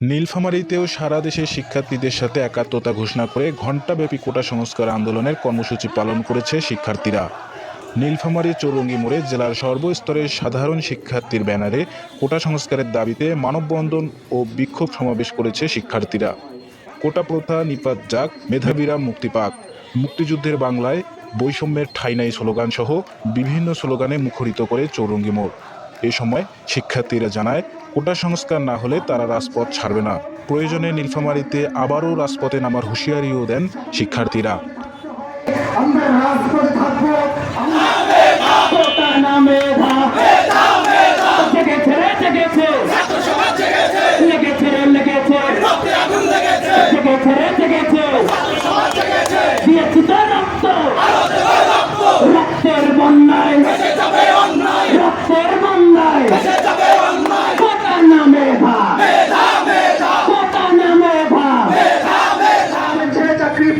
নীলফামারীতেও সারা দেশের শিক্ষার্থীদের সাথে একাত্মতা ঘোষণা করে ঘণ্টাব্যাপী কোটা সংস্কার আন্দোলনের কর্মসূচি পালন করেছে শিক্ষার্থীরা। নীলফামারী চৌরঙ্গি মোড়ে জেলার সর্বস্তরের সাধারণ শিক্ষার্থীর ব্যানারে কোটা সংস্কারের দাবিতে মানববন্ধন ও বিক্ষোভ সমাবেশ করেছে শিক্ষার্থীরা। কোটা প্রথা নিপাত যাক, মেধাবীরা মুক্তি পাক। মুক্তিযুদ্ধের বাংলায় বৈষম্যের ঠাঁই নাই স্লোগান সহ বিভিন্ন স্লোগানে মুখরিত করে চৌরঙ্গি মোড়। এ সময় শিক্ষার্থীরা জানায় কোটা সংস্কার না হলে তারা রাজপথ ছাড়বে না। প্রয়োজনে নীলফামারীতে আবারও রাজপথে নামার হুঁশিয়ারিও দেন শিক্ষার্থীরা।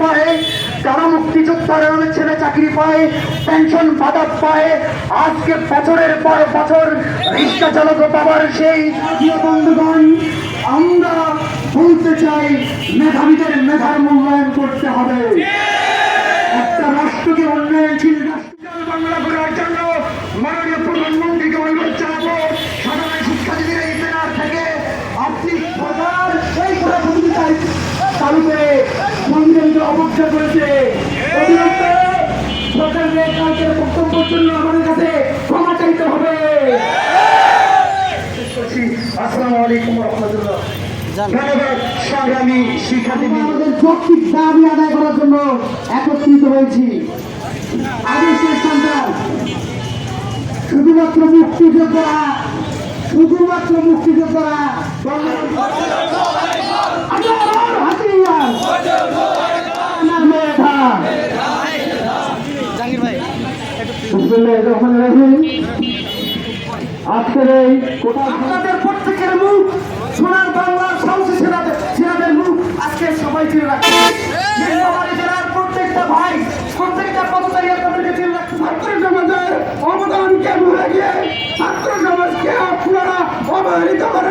পায়, যারা মুক্তিযোদ্ধারা ছেলে চাকরি পায়, পেনশন ভাতা পায়, আজকে বছরের পর বছর রিক্সা চালক পাবার সেই বন্ধুগণ, আমরা বলতে চাই মেধাবীদের মেধার মূল্যায়ন করতে হবে। একটা রাষ্ট্রকে উন্নয়নশীল রাষ্ট্র বাংলা সাধারণ শিক্ষার্থীদের এই সংবিধানকে অবজ্ঞা করেছে। অতিরিক্ত সরকারের কালকের বক্তব্যের জন্য আমাদের কাছে ক্ষমা চাইতে হবে। শেষ করছি। আসসালামু আলাইকুম রহমতুল্লাহ। ধন্যবাদ সংগ্রামী শিক্ষার্থী। আমাদের যৌক্তিক দাবি আদায় করার জন্য একত্রিত হয়েছি। সন্তান শুধুমাত্র মুক্তিযোদ্ধারা শুধুমাত্র মুক্তিযোদ্ধারা আজকের এই আপনাদের প্রত্যেকের মুখ, সোনার বাংলার সাহসী সেনাদের সেনাদের মুখ আজকে সবাই চিনে রাখছে জেলার প্রত্যেকটা ভাই, প্রত্যেকটা পদচারী আপনাদেরকে চিনে রাখছে ছাত্র সমাজের অবদানকে ভুলে গিয়ে ছাত্র সমাজকে আপনারা অবহেলিত করে